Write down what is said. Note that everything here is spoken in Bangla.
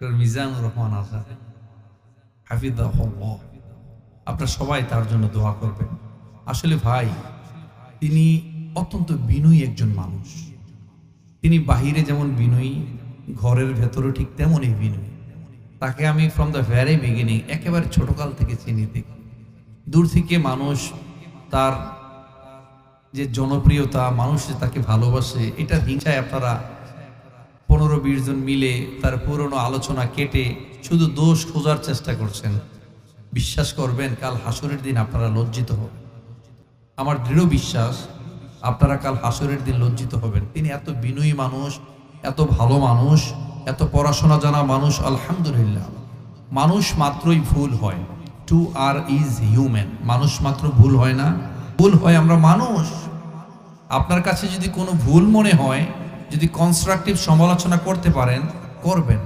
মিজানুর রহমান আজাদ হাফিদাহুল্লাহ আপনারা সবাই তার জন্য দোয়া করবেন। আসলে ভাই, তিনি অত্যন্ত বিনয়ী একজন মানুষ। তিনি বাহিরে যেমন বিনয়ী, ঘরের ভেতরে ঠিক তেমনই বিনয়ী। তাকে আমি ফ্রম দ্য ভ্যারি বিগিনিং একেবারে ছোটকাল থেকে চিনি, দেখি। দূর থেকে মানুষ তার যে জনপ্রিয়তা, মানুষ তাকে ভালোবাসে এটা হিংসায় আপনারা পনেরো বিশ জন মিলে তার পুরনো আলোচনা কেটে শুধু দোষ খোঁজার চেষ্টা করছেন। বিশ্বাস করবেন, কাল হাসরের দিন আপনারা লজ্জিত হবেন। আমার দৃঢ় বিশ্বাস, আপনারা কাল হাসরের দিন লজ্জিত হবেন। তিনি এত বিনয়ী মানুষ, এত ভালো মানুষ, এত পড়াশোনা জানা মানুষ, আলহামদুলিল্লাহ। মানুষ মাত্রই ভুল হয়। To err is human. মানুষ মাত্র ভুল হয় না। ভুল হয় আমরা মানুষ। আপনার কাছে যদি কোনো ভুল মনে হয় যদি কনস্ট্রাকটিভ সমালোচনা করতে পারেন করবেন।